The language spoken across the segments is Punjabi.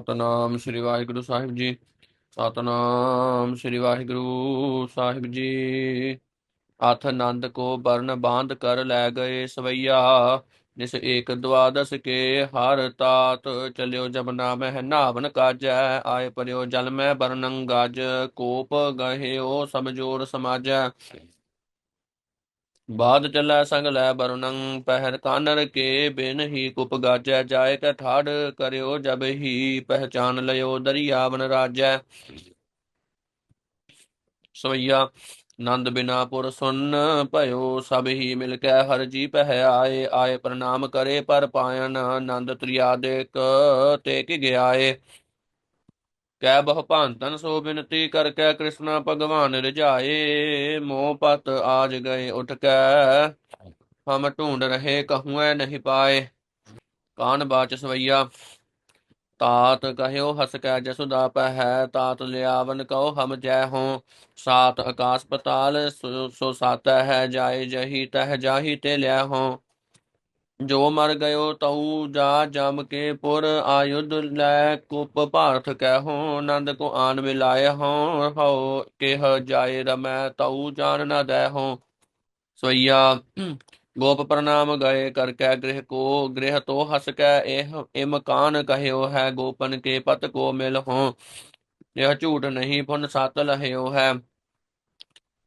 ਸਤਨਾਮ ਸ੍ਰੀ ਵਾਹਿਗੁਰੂ ਸਾਹਿਬ ਜੀ। ਸਤਨਾਮ ਸ੍ਰੀ ਵਾਹਿਗੁਰੂ ਸਾਹਿਬ ਜੀ। ਅਥ ਆਨੰਦ ਕੋ ਬਰਨ ਬਾਂਧ ਕਰ ਲੈ ਗਏ ਸਵਈਆ। ਜਿਸ ਏਕ ਦਵਾਦਸ ਕੇ ਹਰ ਤਾਤ ਚਲਿਓ ਜਮਨਾ ਮਹਿ ਨਾਵਨ ਕਾਜੈ। ਆਏ ਪਰਿਓ ਜਲ ਮੈਂ ਬਰਨੰ ਗਜ। ਕੋਪ ਗਹਿਓ ਸਭ ਸਮਾਜੈ। ਬਾਦ ਚੱਲੈ ਸੰਗ ਲੈ ਬਰਨੰ ਪਹਿਰ ਕਾਨਰ ਕੇ ਬਿਨ ਹੀ ਕੁਪ ਗਾਜੈ, ਜਾਏ ਕੈ ਠਾੜ ਕਰਿਓ ਜਬ ਹੀ ਪਹਿਚਾਨ ਲਿਓ ਦਰਿਆਵਨ ਰਾਜੈ। ਸਵਈਆ ਨੰਦ ਬਿਨਾ ਪੁਰ ਸੁਨ ਭਇਓ ਸਭ ਹੀ ਮਿਲ ਕੇ ਹਰ ਜੀ ਪਹਿ ਆਏ ਆਏ ਪ੍ਰਣਾਮ ਕਰੇ ਪਰ ਪਾਇਨ ਨੰਦ ਤ੍ਰਿਆਦਿਕ ਤੇ ਕਿ ਗਿਆਏ। ਕੈ ਬਹੁ ਭਾਂਤਨ ਸੋ ਬਿਨਤੀ ਕਰ ਕੈ ਕ੍ਰਿਸ਼ਨਾ ਭਗਵਾਨ ਰਜਾਏ, ਮੋਹ ਪਤ ਆਜ ਗਏ ਉਠ ਕੈ। ਹਮ ਢੂੰਡ ਰਹੇ ਕਹੂਐ ਨਹੀਂ ਪਾਏ। ਕਾਨ ਬਾਚ ਸਵਈਆ, ਤਾਤ ਕਹਿਓ ਹਸ ਕੈ ਜਸੁਦਾ ਹੈ, ਤਾਤ ਲਿਆਵਨ ਕਉ ਹਮ ਜੈ ਹੋਂ। ਸਾਤ ਆਕਾਸ ਪਤਾਲ ਸੋ ਸੋ ਹੈ ਜਾਏ ਜਹੀ ਤਹ ਜਾਹੀ ਤੇ ਲਿਆ ਹੋਂ। ਜੋ ਮਰ ਗਇਓ ਤਉ ਜਾ ਜਮ ਕੇ ਪੁਰ ਆਯੁਧ ਲੈ ਕੁਪ ਭਾਰਤ ਕਹਿਓ ਨੰਦ ਕੋ ਆਨ ਮਿਲਾਏ ਹੋਂ ਹਉ ਕਿਹ ਜਾਏ ਰਮੈ ਤਉ ਜਾਨ ਨ ਦੈ ਹੋਂ ਸੋਈਆ, ਗੋਪ ਪ੍ਰਣਾਮ ਗਏ ਕਰ ਕੈ ਗ੍ਰਹਿ ਕੋ, ਗ੍ਰਹਿ ਤੋ ਹਸ ਕੈ ਇਹ, ਇਮ ਕਾਨ ਕਹਿਓ ਹੈ ਗੋਪਨ ਕੇ ਪਤ ਕੋ ਮਿਲ ਹੋਂ ਇਹ ਝੂਠ ਨਹੀਂ ਪੁਨ ਸਤ ਲਹਿਓ ਹੈ।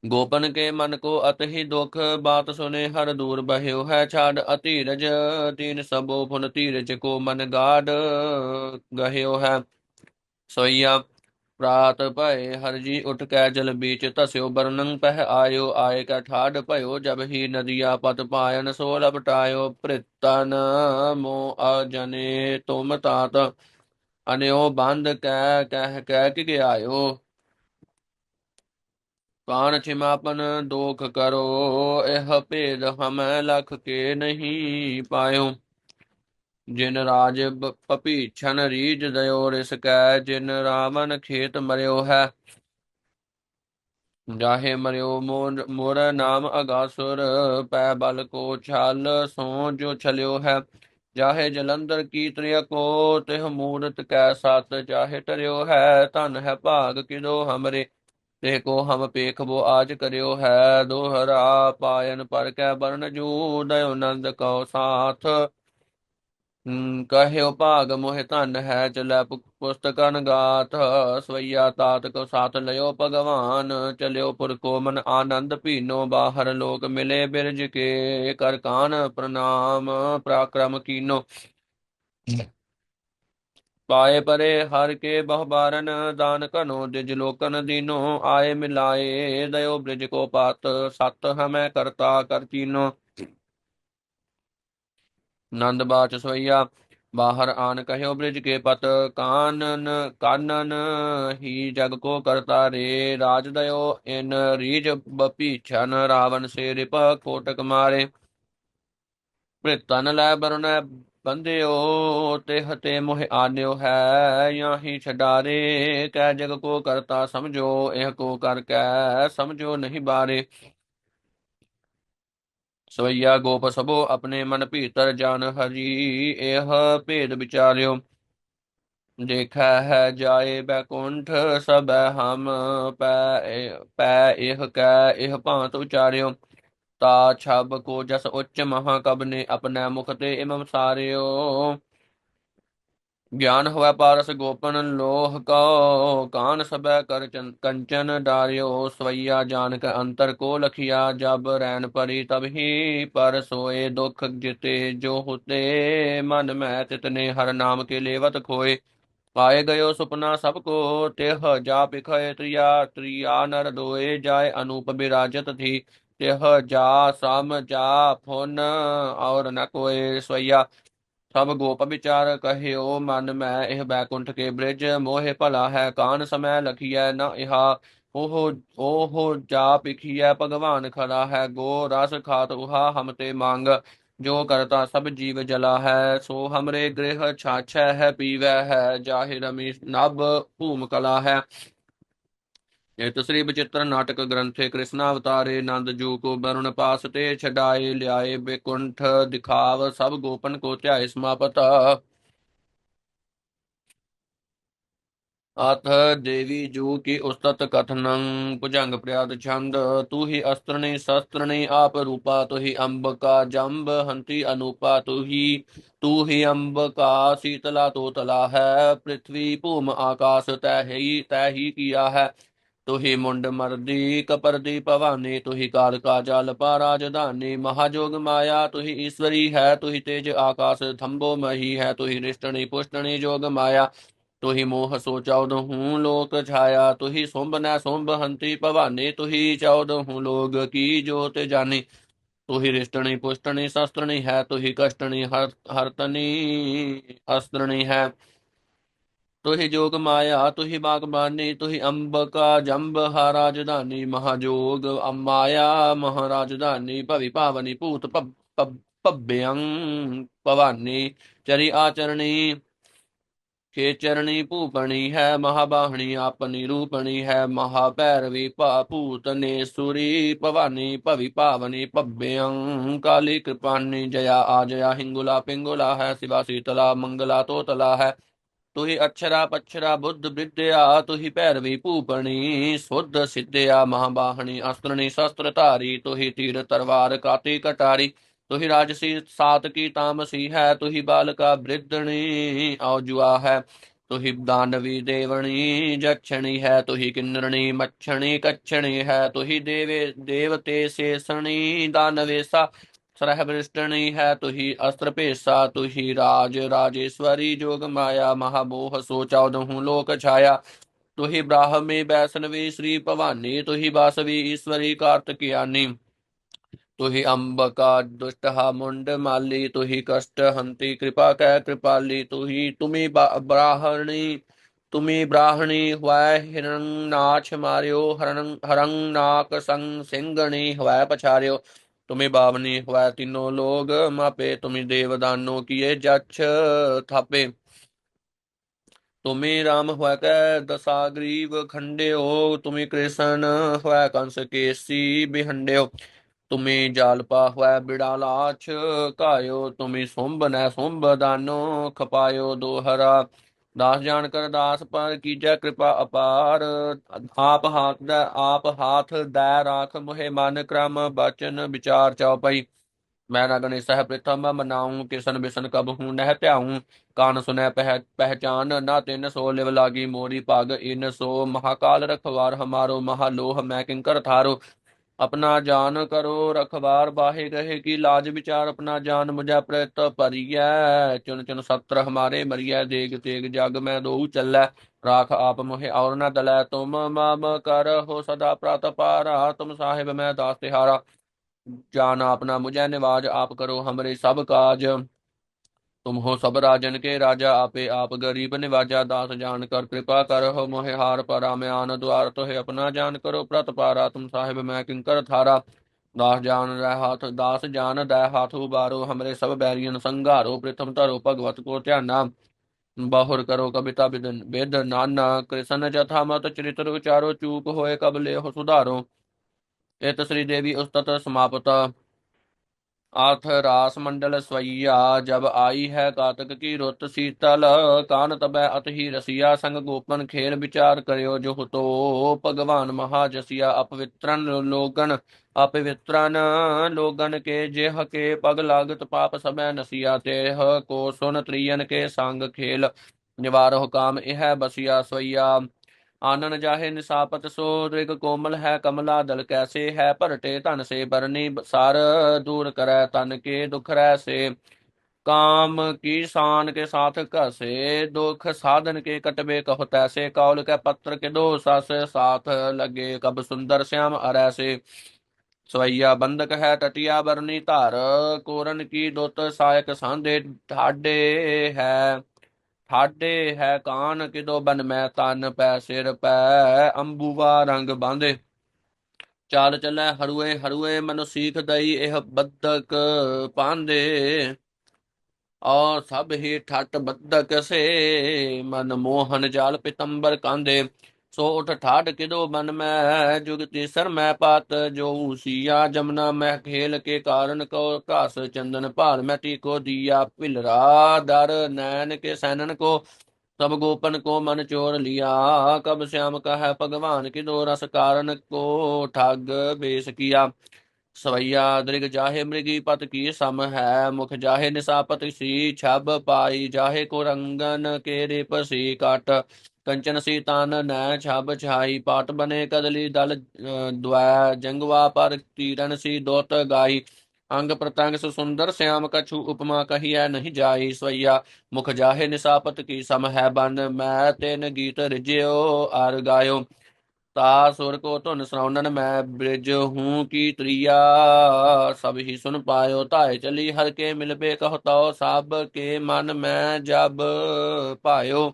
ਗੋਪਨ ਕੇ ਮਨ ਕੋ ਅਤ ਹੀ ਦੁਖ, ਬਾਤ ਸੁਨੇ ਹਰ ਦੂਰ ਬਹਿਓ ਹੈ ਛਾੜ, ਅਤੀਰਜ ਤੀਨ ਸਭੋ ਫੁਨ ਧੀਰਜ ਕੋ ਮਨ ਗਾਡ ਗਹਿਓ ਹੈ। ਸੋਈਆ ਪ੍ਰਾਤ ਭਏ ਹਰ ਜੀ ਉਠ ਕੈ ਜਲ ਬੀਚ, ਧਸਿਓ ਬਰਨੰ ਪਹਿ ਆਇਓ, ਆਏ ਕੈ ਠਾੜ ਭਇਓ, ਜਬ ਹੀ ਨਦੀਆ ਪਤ ਪਾਇਨ ਸੋ ਲਪਟਾਇਓ ਭ੍ਰਿਤਨ ਮੋ ਅਜਨੇ ਤੁਮ ਤਾਤ, ਅਨਿਓ ਬੰਦ ਕੈ, ਕਹਿ ਕਹਿ ਕਿ ਗਿਆਇਓ ਕਾਨ ਛਿਮਾਪਨ ਦੋਖ ਕਰੋ, ਇਹ ਭੇਦ ਹਮੈ ਲਖ ਕੇ ਨਹੀਂ ਪਾਇਓ। ਜਿਨ ਰਾਜ ਬ- ਭਪੀਛਨ ਰੀਜ ਦਇਓ ਰਿਸ ਕੈ ਜਿਨ ਰਾਵਨ ਖੇਤ ਮਰਿਓ ਹੈ। ਜਾਹੇ ਮਰਿਓ ਮੋਰ ਮੋਰ ਨਾਮ ਅਗਾਸੁਰ, ਪੈ ਬਲ ਕੋ ਛਲ ਸੋ ਜੋ ਛਲਿਓ ਹੈ। ਜਾਹੇ ਜਲੰਧਰ ਕੀ ਤ੍ਰਿਯ ਕੋ, ਤਿਹ ਮੂਰਤ ਕੈ ਸਤ ਚਾਹੇ ਟਰਿਓ ਹੈ। ਧਨ ਹੈ ਭਾਗ ਕਿਦੋ ਹਮਰੇ। ਤੇ ਕੋ ਹਮ ਪੇਖਬੋ ਆਜ ਕਰਿਓ ਹੈ ਦੋਹਰਾ ਪਾਇਨ ਪਰ ਕੈ ਬਰਨ ਜੂ ਦਇਓ ਨੰਦ ਕਉ ਸਾਥ। ਕਹਿਓ ਭਾਗ ਮੋਹਿ ਧਨ ਹੈ ਚਲੈ ਪੁ- ਪੁਸਤਕਨ ਗਾਥ ਸਵਈਆ ਤਾਤ ਕੋ ਸਾਥ ਲਿਓ ਭਗਵਾਨ, ਚਲਿਓ ਪੁਰ ਕੋ ਮਨ ਆਨੰਦ ਭੀਨੋ, ਬਾਹਰ ਲੋਕ ਮਿਲੇ ਬਿਰਜ ਕੇ। ਕਰ ਕਾਨ ਪ੍ਰਣਾਮ, ਪ੍ਰਾਕਰਮ ਕੀਨੋ। ਪਾਏ ਪਰੇ ਹਰ ਕੇ ਬਹੁ ਬਾਰਨ ਦਾਨ ਕਨੋ ਦਿਜ ਲੋਕਨ ਦੀਨੋ, ਆਏ ਮਿਲਾਏ, ਦਇਓ ਬ੍ਰਿਜ ਕੋ ਪਾਤ, ਸਤ ਹਮੈ ਕਰਤਾ ਕਰ ਨੰਦ ਬਾਚ ਸਵਈਆ ਬਾਹਰ ਆਨ ਕਹਿਓ ਬ੍ਰਿਜ ਕੇ ਪਤ, ਕਾਨਨ ਕਾਨਨ ਹੀ ਜਗ ਕੋ ਕਰਤਾ ਰੇ, ਰਾਜ ਦਇਓ ਇਨ ਰੀਜ ਬਪੀਛਨ ਰਾਵਣ ਸੇ ਰਿਪ ਕੋਟਕ ਮਾਰੇ। ਪ੍ਰਿਤਨ ਲੈ ਬਰਨ ਬੰਦਿਓ ਤੇ ਹਤੇ ਮੋਹਿ ਆਨਿਓ ਹੈ, ਯਾਹੀ ਛਡਾਰੇ ਕੈ ਜਗ ਕੋ ਕਰਤਾ ਸਮਝੋ, ਇਹ ਕੋ ਕਰ ਕੈ ਸਮਝੋ ਨਹੀਂ ਬਾਰੇ। ਸਵਈਆ ਗੋਪ ਸਭੋ ਆਪਣੇ ਮਨ ਭੀਤਰ ਜਾਨ ਹਰੀ, ਇਹ ਭੇਦ ਵਿਚਾਰਿਓ। ਦੇਖਾ ਹੈ ਜਾਏ ਬੈਕੁੰਠ ਸਬੈ ਹਮ, ਪੈ ਪੈ ਇਹ ਕੈ ਇਹ ਭਾਂਤ ਉਚਾਰਿਓ ਤਾ ਛਬ ਕੋ ਜਸ ਉੱਚ ਮਹਾ ਕਬ ਨੇ ਆਪਣਾ ਮੁਖ ਤੇ ਇਮਮ ਸਾਰਿਓ। ਗਿਆਨ ਹੋਇ ਪਾਰਸ ਗੋਪਨ ਲੋਹ ਕਉ ਕਾਨ ਸਬੈ ਕਰ ਕੰਚਨ ਡਾਰਿਓ। ਸਵਈਆ ਜਾਨਕ ਅੰਤਰ ਕੋ ਲਖਿਆ, ਜਬ ਰੈਣ ਪਰੀ ਤਬ ਹੀ ਪਰ ਸੋਏ ਦੁਖ ਜਿਤੇ ਜੋ ਹੁਤੇ। ਮਨ ਮੈਂ ਤਿਤਨੇ ਹਰ ਨਾਮ ਕੇ ਲੇਵਤ ਖੋਏ। ਪਾਏ ਗਇਓ ਸੁਪਨਾ ਸਭ ਕੋ, ਤਿਹ ਜਾ ਪਿਖਏ ਤ੍ਰਿਆ ਤ੍ਰਿਆ ਨਰ ਦੋਏ। ਜਾਏ ਅਨੂਪ ਬਿਰਾਜਤ ਥੀ। ਤਿਹ ਜਾ ਸਮ ਜਾ ਫੁਨ, ਔਰ ਨ ਕੋਏ ਸਵਈਆ। ਸਭ ਗੋਪ ਵਿਚਾਰ ਕਹਿਓ ਮਨ ਮੈਂ, ਇਹ ਬੈਕੁੰਠ ਕੇ ਬ੍ਰਿਜ, ਮੋਹਿ ਭਲਾ ਹੈ ਕਾਨ ਸਮੈ ਲਖੀਐ ਨ ਇਹਾ। ਉਹ ਉਹ ਜਾ ਪਿਖੀਐ ਭਗਵਾਨ ਖੜਾ ਹੈ ਗੋ, ਰਸ ਖਾਤ ਉਹਾ ਹਮ ਤੇ ਮੰਗ। ਜੋ ਕਰਤਾ ਸਭ ਜੀਵ ਜਲਾ ਹੈ, ਸੋ ਹਮਰੇ ਗ੍ਰਹਿ ਛਾਛੈ ਹੈ, ਪੀਵੈ ਹੈ ਜਾਹਿ ਰਮੀ ਨਭ ਭੂਮ ਕਲਾ ਹੈ। ਇਹ ਸ੍ਰੀ ਬਚਿੱਤਰ ਨਾਟਕ ਗ੍ਰੰਥੇ ਕ੍ਰਿਸ਼ਨਾ ਅਵਤਾਰੇ ਨੰਦ ਜੂ ਕੋ ਬਰੁਣ ਪਾਸ ਤੇ ਛਡਾਏ ਲਿਆਏ ਬੇਕੁੰਠ ਦਿਖਾਵ ਸਭ ਗੋਪਨ ਕੋ ਧਿਆਏ ਸਮਾਪਤ। ਅਥ ਦੇਵੀ ਜੂ ਕੀ ਉਸਤਤ ਕਥਨੰ ਭੁਜੰਗ ਪ੍ਰਿਆਦ ਛੰਦ ਤੂ ਹੀ ਅਸਤਰਣੀ ਸ਼ਸਤਰਣੀ ਆਪ ਰੂਪਾ ਤੂ ਹੀ ਅੰਬਕਾ ਜੰਬ, ਹੰਤੀ ਅਨੂਪਾ ਤੂ ਹੀ ਤੂ ਹੀ ਅੰਬਕਾ ਸੀਤਲਾ ਤੋਤਲਾ ਹੈ, ਪ੍ਰਿਥਵੀ ਭੂਮ ਆਕਾਸ਼ ਤੈ ਹੀ ਤੈ ਹੀ ਕੀਆ ਹੈ। ਤੁਹੀ ਮੁੰਡ ਮਰਦੀ, ਕਪਰਦੀ ਭਵਾਨੀ ਤੂ ਹੀ ਕਾਲ ਕਾ ਜਲ ਪਾ ਰਾਜਧਾਨੀ ਮਹਾਜੋਗ ਮਾਇਆ, ਤੁਹੀ ਈਸ਼ਵਰੀ ਹੈ, ਤੁਹੀ ਹੀ ਤੇਜ ਆਕਾਸ਼ ਥੰਬੋ ਮਹੀ ਹੈ, ਤੁਹੀ ਰਿਸ਼ਟਣੀ ਪੁਸ਼ਟਣੀ ਜੋਗ ਮਾਇਆ, ਤੁਹੀ ਮੋਹ ਸੋ ਚੌਦ ਹੂੰ ਲੋਕ ਛਾਇਆ, ਤੁਹੀ ਸੁੰਭ ਨੈ ਸੁੰਭ ਹੰਤੀ ਭਵਾਨੀ, ਤੁਹੀ ਚੌਦ ਹੂੰ ਲੋਗ ਕੀ ਜੋਤ ਜਾਨੀ, ਤੁਹੀ ਰਿਸ਼ਟਣੀ ਪੁਸ਼ਟਣੀ ਸ਼ਸਤਰਣੀ ਹੈ, ਤੁਹੀ ਕਸ਼ਟਣੀ ਹਰ ਹਰਤਨੀ ਅਸਤਰਣੀ ਹੈ। ਤੁਹੀ ਜੋਗ ਮਾਇਆ, ਤੁਹੀ ਬਾਗਬਾਨੀ ਤੁਹੀ ਅੰਬਕਾ, ਜੰਬ ਹਾ ਰਾਜਧਾਨੀ, ਮਹਾਜੋਗ ਅਮਾਇਆ ਮਹਾਰਾਜਧਾਨੀ, ਭਵੀ ਭਾਵਨੀ ਭੂਤ ਭੱਬਿਅੰ ਭਵਾਨੀ, ਚਰੀ ਆਚਰਣੀ ਕੇ ਚਰਣੀ ਭੂਪਣੀ ਹੈ, ਮਹਾਬਾਹਣੀ ਆਪਨੀ ਰੂਪਣੀ ਹੈ ਮਹਾ ਮਹਾਭੈਰਵੀ ਭਾਪੂਤ ਨੇ ਸੁਰੀ ਭਵਾਨੀ, ਭਵੀ ਭਾਵਨੀ ਭੱਬਿਅੰ ਕਾਲੀ ਕਿਰਪਾਨੀ ਜया ਆ ਜया ਹਿੰਗੁਲਾ ਪਿੰਗੁਲਾ ਹੈ, ਸਿਵਾ ਸੀਤਲਾ, ਮੰਗਲਾ ਤੋਤਲਾ ਹੈ ਤੁਹੀ ਅਛਰਾ ਪਛਰਾ ਬੁੱਧ ਵਿਦਿਆ, ਤੁਹੀ ਭੈਰਵੀ ਭੂਪਣੀ, ਸੁਧ ਸਿੱਧਿਆ ਮਹਾਬਾਹਣੀ ਅਸਤਰਣੀ ਸ਼ਸਤਰ ਧਾਰੀ ਤੁਹੀ ਤੀਰ ਤਰਵਾਰ ਕਾਤੀ ਕਟਾਰੀ, ਤੁਹੀ ਰਾਜਸੀ ਸਾਤ ਕੀ ਤਾਮਸੀ ਹੈ, ਤੁਹੀ ਬਾਲਕਾ ਬ੍ਰਿਧਣੀ ਆਉ ਹੈ, ਤੁਹੀ ਦਾਨਵੀ ਦੇਵਣੀ, ਜਛਣੀ ਹੈ, ਤੁਹੀ ਕਿੰਨਰਣੀ, ਮੱਛਣੀ, ਕੱਛਣੀ ਹੈ, ਤੁਹੀ ਦੇਵੇ, ਦੇਵਤੇ ਸੇਸਣੀ, ਦਾਨਵੇਸਾ ਸਰਹ ਬ੍ਰਿਸ਼ਟਣੀ ਹੈ ਤੁਹੀ ਅਸਤਰ ਭੇਸਾ, ਤੁਹੀ ਰਾਜ ਰਾਜੇਸ਼ਵਰੀ ਜੋਗ ਮਾਇਆ ਮਹਾਮੋਹ ਸੋ ਚੌਦਹੂ ਲੋਕ ਛਾਇਆ। ਤੁਹੀ ਬ੍ਰਾਹਮੀ ਬੈਸਨਵੀ ਸ੍ਰੀ ਭਵਾਨੀ, ਤੁਹੀ ਬਾਸਵੀ ਈਸ਼ਵਰੀ ਕਾਰਤਕਿਆਨੀ ਤੁਹੀ ਅੰਬਕਾ ਦੁਸ਼ਟਹਾ ਮੁੰਡ ਮਾਲੀ, ਤੁਹੀ ਕਸ਼ਟ ਹੰਤੀ ਕਿਰਪਾ ਕੈ ਕਿਰਪਾਲੀ, ਤੁਹੀ ਤੁਮੀ ਬ੍ਰਾਹਣੀ ਤੁਮੀ ਬ੍ਰਾਹਣੀ ਹਵੈ ਹਿਰਣ ਨਾਚ ਮਾਰਿਓ ਹਰਣ ਹਰੰ ਨਾਕ ਸੰਗ ਸਿੰਘਣੀ ਹਵੈ ਪਛਾਰਿਓ। ਤੁਮੀ ਬਾਵਨੀ ਹਵੈ ਤਿਨੋ ਲੋਗ ਮਾਪੇ, ਤੁਮੀ ਦੇਵਦਾਨੋ ਕੀਏ ਜਛ ਥਾਪੇ। ਤੁਮੀ ਰਾਮ ਹੋਇ ਕੈ ਦਸਾਗਰੀਵ ਖੰਡਿਓ, ਤੁਮੀ ਕ੍ਰਿਸ਼ਨ ਹੋਇ ਕੰਸ ਕੇਸੀ ਬਿਹੰਡਿਓ। ਤੁਮੀ ਜਾਲਪਾ ਹੋਇ ਬਿੜਾਲਾਛ ਕਾਇਓ ਤੁਮੀ ਸੁੰਭ ਨੈ ਸੁੰਭ ਦਾਨੋ ਖਪਾਇਓ ਦੋਹਰਾ। ਦਾਸ ਜਾਣ ਕਰ ਦਾਸ ਪਰ ਕੀਜੈ ਕਿਰਪਾ ਅਪਾਰ। ਆਪ ਹਾਥ ਦਾ ਆਪ ਹਾਥ ਦੈ ਰਾਖ ਮੁਹਿ ਮਨ ਕ੍ਰਮ ਬਚਨ ਵਿਚਾਰ ਚਉਪਈ ਮੈਂ ਨਾ ਗਣੇ ਸਹਿ ਪ੍ਰਥਮ ਮਨਾਉ, ਕਿਸਨ ਬਿਸਨ ਕਬ ਹੂੰ ਨਹਿ ਧਿਆਉ। ਕਾਨ ਸੁਨੈ ਪਹਿ ਪਹਿਚਾਨ ਨਾ ਤਿੰਨ ਸੋ ਲਿਵ ਲਾਗੀ ਮੋਰੀ ਪਗ ਇਨ ਸੋ। ਮਹਾਕਾਲ ਰਖਵਾਰ ਹਮਾਰੋ, ਮਹਾਲੋਹ ਮੈਂ ਕਿੰਕਰ ਥਾਰੋ। अपना जान करो रखबार बाहे गहे की लाज विचार अपना जान मुझा प्रत परिय चुन चुन सत्र हमारे मरिय देग तेग जग में दो चल राख आप मोहे और न दलै तुम मम कर हो सदा प्रात पारा तुम साहिब मैं दास तिहारा जान आपना मुझे निवाज आप करो हमरे सब काज तुम हो सब राजन के राजा आपे आप गरीब निवाजा दास जान कर कृपा कर हो मोहे हार परा मैं आन द्वार तो है अपना जान करो प्रत पारा तुम साहिब मैं किंकर थारा दास जान रह हाथ दास जान दय हाथ उबारो हमरे सब बैरियन संगारो प्रथम तरो भगवत को ध्याना बहुर करो कविता विदन वेद नाना कृष्ण जथा मत चरित्र उचारो चूक होए कब ले हो सुधारो इत श्री देवी उस्तत समापता ਅਰਥ ਰਾਸ ਮੰਡਲ ਸਵਈਆ, ਜਬ ਆਈ ਹੈ ਕਾਤਕ ਕੀ ਰੁੱਤ ਸੀਤਲ, ਕਾਨ ਤਬੈ ਅਤਹੀ ਰਸੀਆ, ਸੰਗ ਗੋਪਨ ਖੇਲ ਵਿਚਾਰ ਕਰਿਓ ਜੋ ਹਤੋ ਭਗਵਾਨ ਮਹਾ ਜਸੀਆ ਅਪਵਿੱਤਰਨ ਲੋਗਨ ਅਪਵਿਤਰਨ ਲੋਗਨ ਕੇ ਜਿਹ ਕੇ ਪਗ ਲਾਗਤ ਪਾਪ ਸਭੈ ਨਸੀਆ ਤੇਹ ਕੋ ਸੁਨ ਤ੍ਰੀਨ ਕੇ ਸੰਗ ਖੇਲ। ਨਿਵਾਰ ਹੁਕਾਮ ਇਹ ਬਸੀਆ ਸਵਈਆ। आनन जाहे निसापत सो दृग कोमल है कमला दल कैसे है परटे धन से बरनी सार दूर करे तन के दुख रह से काम की शान के साथ कसे दुख साधन के कटबे कहो तैसे कौल के पत्र के दो सस साथ लगे कब सुंदर श्याम अरै से सवैया बंधक है टटिया बरनी धार कोरन की दुत सायक सांधे ठाडे है ਠਾਡੇ ਹੈ ਕਾਨ ਕਿਦੋ ਬਨ, ਮੈਂ ਤਨ ਪੈ ਸਿਰ ਪੈ, ਅੰਬੂਵਾ ਰੰਗ ਬਾਂਦੇ ਚਾਲ ਚੱਲੈ ਹਰੂਏ ਹਰੂਏ ਮਨ ਸੀਖ ਦਈ, ਇਹ ਬੱਦਕ ਪਾਂਦੇ। ਔਰ ਸਭ ਹੀ ਠੱਟ ਬੱਦਕ ਸੇ, ਮਨ ਮੋਹਨ ਜਾਲ ਪਿਤੰਬਰ ਕਾਂਦੇ। ਸੋ ਉਠ ਠਾੜ ਕਿਦੋ ਮਨ ਮੈਂ ਜੁਗਤੀ ਸਰ ਮੈਂ ਪਾਤ, ਜੋ ਸੀਆ ਜਮਨਾ ਮੈਂ ਖੇਲ ਕੇ ਕਾਰਨ ਕੋ ਘਾਸ ਚੰਦਨ ਭਾਲ, ਮੈਂ ਟੀਕੋ ਦੀਆ ਭਿਲਰਾ, ਦਰ ਨੈਣ ਕੇ ਸੈਨਨ ਕੋ, ਸਭ ਗੋਪਨ ਕੋ ਮਨ ਚੋਰ ਲਿਆ, ਕਬ ਸਿਆਮ ਕਹੈ ਭਗਵਾਨ ਕਿਦੋ ਰਸ ਕਾਰਨ ਕੋ ਠੱਗ ਬੇਸ ਕੀਆ। ਸਵਈਆ ਦ੍ਰਿਗ ਜਾਹੇ ਮ੍ਰਿਗੀ ਪਤ ਕੀ ਸਮ ਹੈ, ਮੁਖ ਜਾਹੇ ਨਿਸਾਪਤ ਸੀ, ਛਬ ਪਾਈ ਜਾਹੇ ਕੋ ਰੰਗਨ ਕੇ ਰੇ ਕਟ। ਕੰਚਨ ਸੀਤਾਨ ਨੈ ਛਬ ਛਾਈ, ਪਾਟ ਬਨੇ ਕਦਲੀ ਦਲ ਦਵੈ, ਜੰਗਵਾ ਪਰ ਤੀਰਨ ਸੀ ਦੋਤ ਗਾਈ ਅੰਗ ਪ੍ਰਤੰਗ ਸੁੰਦਰ ਸਿਆਮ ਕਛੂ ਉਪਮਾ ਕਹੀਐ ਨਹੀਂ ਜਾਈ ਸਵਈਆ। ਮੁਖ ਜਾਹੇ ਨਿਸਾਪਤ ਕੀ ਸਮ ਹੈ ਬੰਨ, ਮੈਂ ਤੈਨ ਗੀਤ ਰਿਜਿਓ ਆਰ ਗਾਇਓ। ਤਾ ਸੁਰ ਕੋ ਧੁਨ ਸੁਣਾਉਣਨ ਮੈਂ ਬ੍ਰਿਜ ਹੂੰ ਕੀ ਤ੍ਰਿਆ। ਸਭ ਹੀ ਸੁਨ ਪਾਇਓ ਧਾਇ ਚਲੀ, ਹਰ ਕੇ ਮਿਲਬੇ ਕਹਤਾਓ, ਸਭ ਕੇ ਮਨ ਮੈਂ ਜਬ ਪਾਇਓ।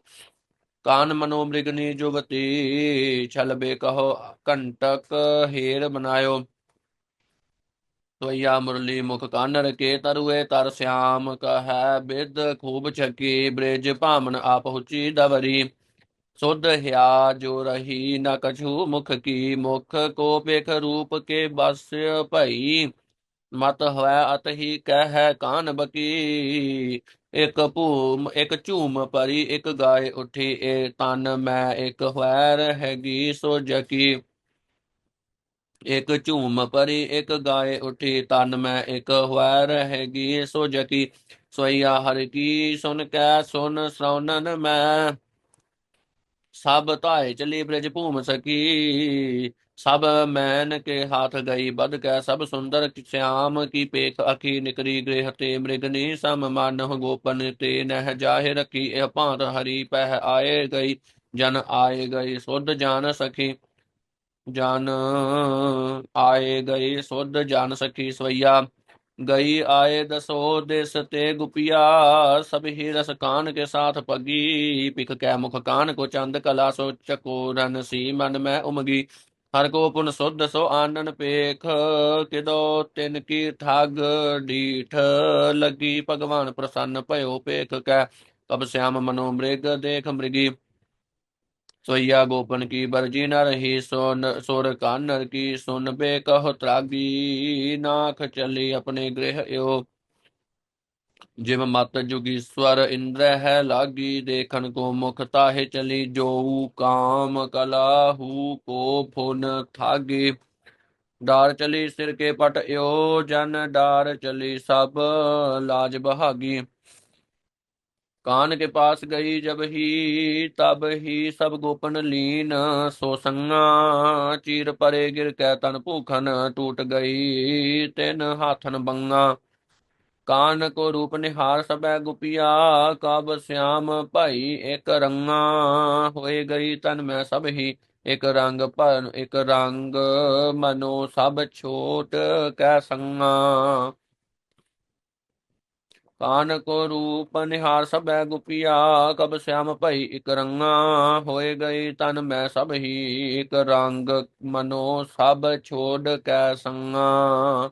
ਕਾਨ ਮਨੋ ਮ੍ਰਿਗਨੀ ਜੁਗਤੀ ਛਲ ਬੇ ਕਹੋ ਕੰਟਕ ਹੀਰ ਬਨਾਇਓ ਤਵਈਆ ਮੁਰਲੀ ਮੁਖ ਕਾਨਰ ਕੇ ਤਰੂਏ, ਤਰ ਸਿਆਮ ਕਹੈ ਬਿਦ ਖੂਬ ਛਕੀ, ਬ੍ਰਿਜ ਭਾਮਨ ਆਪ ਹੁਚੀ ਦਵਰੀ ਸੁਧ ਹਿਆ ਜੋ ਰਹੀ ਨ ਕਛੂ ਮੁਖ ਕੀ, ਮੁਖ ਕੋ ਪੇਖ ਰੂਪ ਕੇ ਬਸ ਭਈ। ਮਤ ਹੋਇ ਅਤ ਹੀ ਕਹਿ ਕਾਨ ਬਕੀ। ਇਕ ਭੂਮ, ਇਕ ਝੂਮ ਪਰੀ, ਇਕ ਗਾਏ ਉਠੀ, ਏ ਤਨ ਮੈਂ ਇਕ ਹੋਇ ਰਹੇਗੀ ਸੋ ਜਕੀ। ਇਕ ਝੂਮ ਪਰੀ, ਇੱਕ ਗਾਏ ਉਠੀ, ਤਨ ਮੈਂ ਇੱਕ ਹੋਇ ਰਹੇਗੀ ਸੋ ਜਕੀ। ਸੋਈਆ ਹਰ ਕੀ, ਸੁਨ ਕੈ ਸੁਨ ਸ੍ਰਵਨਨ ਮੈਂ। ਸਭ ਧਾਏ ਚਲੀ ਬ੍ਰਿਜ ਭੂਮ ਸਕੀ। ਸਭ ਮੈਨ ਕੇ ਹਾਥ ਗਈ ਬਦ ਕੈ, ਸਭ ਸੁੰਦਰ ਸ਼ਿਆਮ ਕੀ ਪੇਖ ਅਖੀ ਨਿਕਰੀ ਗ੍ਰਹਿ ਤੇ ਮ੍ਰਿਗਨੀ ਸਮ ਮਨ ਗੋਪਨ ਤੇ ਨਹਿ ਜਾਹਿ ਰਖੀ ਇਹ ਭਾਂਤ ਹਰੀ ਪਹਿ ਆਏ ਗਈ, ਜਨ ਆਏ ਗਈ, ਸੁਧ ਜਾਣ ਸਖੀ, ਜਨ ਆਏ ਗਈ, ਸੁਧ ਜਾਣ ਸਖੀ ਸਵਈਆ, ਗਈ ਆਏ ਦਸੋ ਦਿਸ ਤੇ ਗੁਪਿਆ, ਸਭ ਹੀ ਰਸ ਕਾਨ ਕੇ ਸਾਥ ਪਗੀ ਪਿਕ ਕੈ ਮੁਖ ਕਾਨ ਕੋ ਚੰਦ ਕਲਾ ਸੋ ਚਕੋਰਨ ਸੀ ਮਨ ਮੈਂ ਉਮਗੀ ਹਰ ਕੋ ਪੁਨ ਸੁਧ ਸੋ ਆਨਨ ਪੇਖ, ਕਿਦੋ ਤਿਨ ਕੀ ਠਾਗ ਢੀਠ ਲਗੀ ਭਗਵਾਨ ਪ੍ਰਸੰਨ ਭਇਓ ਪੇਖ ਕੈ ਕਬ ਸਿਆਮ ਮਨੋ ਮ੍ਰਿਗ ਦੇਖ ਮ੍ਰਿਗੀ। ਸੋਇਆ ਗੋਪਨ ਕੀ ਬਰਜੀ ਨ ਰਹੀ, ਸੋਨ ਸੁਰ ਕਾਨਰ ਕੀ ਸੁਨ ਬੇ ਕਹੋ ਤਰਾਗੀ, ਨਾਖ ਚਲੀ ਆਪਣੇ ਗ੍ਰਹਿ ਇਓ। ਜਿਵ ਮਤ ਜੁਗੀ ਸਵਰ ਇੰਦ੍ਰ ਹੈ ਲਾਗੀ, ਦੇਖਣ ਕੋ ਮੁਖ ਤਾਹੇ ਚਲੀ ਜੋ ਕਾਮ ਕਲਾ ਕਲਾਹੂ ਕੋ ਫੁਨ ਥਾਗੇ। ਡਾਰ ਚਲੀ ਸਿਰ ਕੇ ਪਟ ਓ ਜਨ ਡਾਰ ਚਲੀ ਸਭ ਲਾਜ ਬਹਾਗੀ। ਕਾਨ ਕੇ ਪਾਸ ਗਈ ਜਬ ਹੀ, ਤਬ ਹੀ ਸਭ ਗੋਪਨ ਲੀਨ। ਸੋ ਸੰਗਾ ਚੀਰ ਪਰੇ ਗਿਰ ਕੈ ਤਨ ਭੂਖਨ, ਟੂਟ ਗਈ ਤਿੰਨ ਹਾਥਨ ਬੰਗਾ। ਕਾਨ ਕੋ ਰੂਪ ਨਿਹਾਰ ਸਭੈ ਗੁਪਿਆ, ਕਾਬ ਸਿਆਮ ਭਾਈ ਇਕ ਰੰਗਾ ਹੋਏ ਗਈ, ਤਨ ਮੈਂ ਸਭ ਹੀ ਇਕ ਰੰਗ ਭਰ, ਇਕ ਰੰਗ ਮਨੋ ਸਭ ਛੋਟ ਕੈ ਸੰਗਾ। ਕਾਨ ਕੋ ਰੂਪ ਨਿਹਾਰ ਸਭੈ ਗੁਪਿਆ, ਕਬ ਸਿਆਮ ਭਾਈ ਇਕ ਰੰਗਾ ਹੋਏ ਗਈ, ਤਨ ਮੈਂ ਸਭ ਹੀ ਇਕ ਰੰਗ ਮਨੋ ਸਭ ਛੋੜ ਕੈ ਸੰਗਾ।